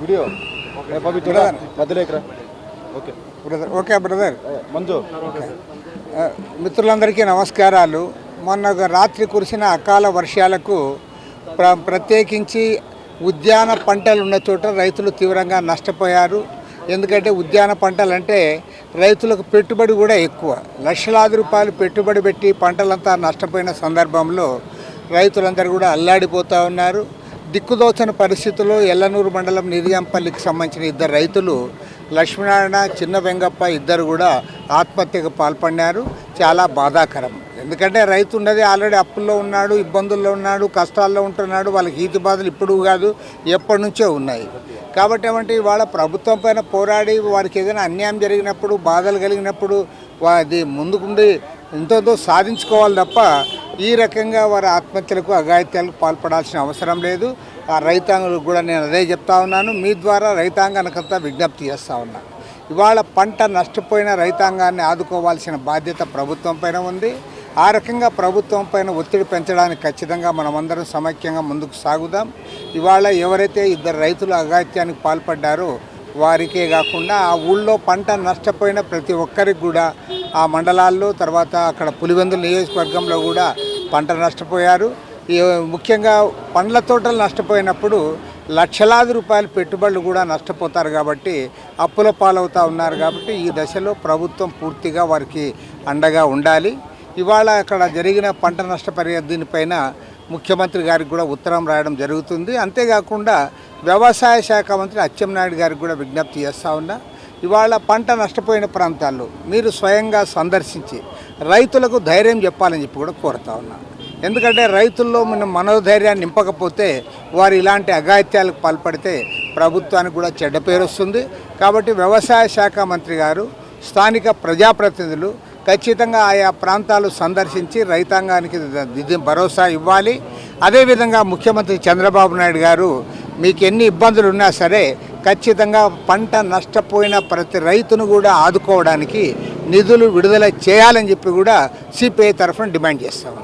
Video. పంపించరా మధ్యలో ఇక్కడ okay. Brother okay brother. Manju. మిత్రులందరికీ నమస్కారాలు. మొన్న రాత్రి కురిసిన అకాల వర్షాలకు ప్ర ప్రత్యేకించి ఉద్యాన పంటలు ఉన్న చోట రైతులు తీవ్రంగా నష్టపోయారు. ఎందుకంటే ఉద్యాన పంటలు అంటే రైతులకు పెట్టుబడి కూడా ఎక్కువ. లక్షలాది రూపాయలు పెట్టుబడి పెట్టి పంటలంతా నష్టపోయిన సందర్భంలో రైతులందరూ కూడా అల్లాడిపోతూ ఉన్నారు. దిక్కుదోచని పరిస్థితుల్లో ఎల్లనూరు మండలం నిర్యాంపల్లికి సంబంధించిన ఇద్దరు రైతులు లక్ష్మీనారాయణ చిన్న వెంగప్ప ఇద్దరు కూడా ఆత్మహత్యకు పాల్పడినారు. చాలా బాధాకరం. ఎందుకంటే రైతు ఉన్నది ఆల్రెడీ అప్పుల్లో ఉన్నాడు ఇబ్బందుల్లో ఉన్నాడు కష్టాల్లో ఉంటున్నాడు వాళ్ళకి ఈతి బాధలు ఇప్పుడు కాదు ఎప్పటి నుంచో ఉన్నాయి. కాబట్టి ఏమంటే ఇవాళ ప్రభుత్వం పైన పోరాడి వారికి ఏదైనా అన్యాయం జరిగినప్పుడు బాధలు కలిగినప్పుడు అది ముందుకుండి ఎంతో సాధించుకోవాలి తప్ప ఈ రకంగా వారి ఆత్మహత్యలకు అఘాయిత్యాలకు పాల్పడాల్సిన అవసరం లేదు. ఆ రైతాంగులకు కూడా నేను అదే చెప్తా ఉన్నాను. మీ ద్వారా రైతాంగానికంతా విజ్ఞప్తి చేస్తూ ఉన్నాను ఇవాళ పంట నష్టపోయిన రైతాంగాన్ని ఆదుకోవాల్సిన బాధ్యత ప్రభుత్వం పైన ఉంది. ఆ రకంగా ప్రభుత్వం పైన ఒత్తిడి పెంచడానికి ఖచ్చితంగా మనమందరం సమైక్యంగా ముందుకు సాగుదాం. ఇవాళ ఎవరైతే ఇద్దరు రైతులు అఘాయిత్యానికి పాల్పడ్డారో వారికే కాకుండా ఆ ఊళ్ళో పంట నష్టపోయిన ప్రతి ఒక్కరికి కూడా ఆ మండలాల్లో తర్వాత అక్కడ పులివెందుల నియోజకవర్గంలో కూడా పంట నష్టపోయారు. ఈ ముఖ్యంగా పండ్ల తోటలు నష్టపోయినప్పుడు లక్షలాది రూపాయల పెట్టుబడులు కూడా నష్టపోతారు కాబట్టి అప్పుల పాలవుతూ ఉన్నారు కాబట్టి ఈ దశలో ప్రభుత్వం పూర్తిగా వారికి అండగా ఉండాలి. ఇవాళ అక్కడ జరిగిన పంట నష్టపరి దీనిపైన ముఖ్యమంత్రి గారికి కూడా ఉత్తరం రాయడం జరుగుతుంది. అంతేకాకుండా వ్యవసాయ శాఖ మంత్రి అచ్చెన్నాయుడు గారికి కూడా విజ్ఞప్తి చేస్తూ ఉన్నా. ఇవాళ పంట నష్టపోయిన ప్రాంతాల్లో మీరు స్వయంగా సందర్శించి రైతులకు ధైర్యం చెప్పాలని చెప్పి కూడా కోరుతా ఉన్నా. ఎందుకంటే రైతుల్లో మన మనోధైర్యాన్ని నింపకపోతే వారు ఇలాంటి అఘాయిత్యాలకు పాల్పడితే ప్రభుత్వానికి కూడా చెడ్డ పేరు వస్తుంది. కాబట్టి వ్యవసాయ శాఖ మంత్రి గారు స్థానిక ప్రజాప్రతినిధులు ఖచ్చితంగా ఆయా ప్రాంతాలు సందర్శించి రైతాంగానికి భరోసా ఇవ్వాలి. అదేవిధంగా ముఖ్యమంత్రి చంద్రబాబు నాయుడు గారు మీకు ఎన్ని ఇబ్బందులు ఉన్నా సరే ఖచ్చితంగా పంట నష్టపోయిన ప్రతి రైతును కూడా ఆదుకోవడానికి నిధులు విడుదల చేయాలని చెప్పి కూడా సిపిఐ తరఫున డిమాండ్ చేస్తాము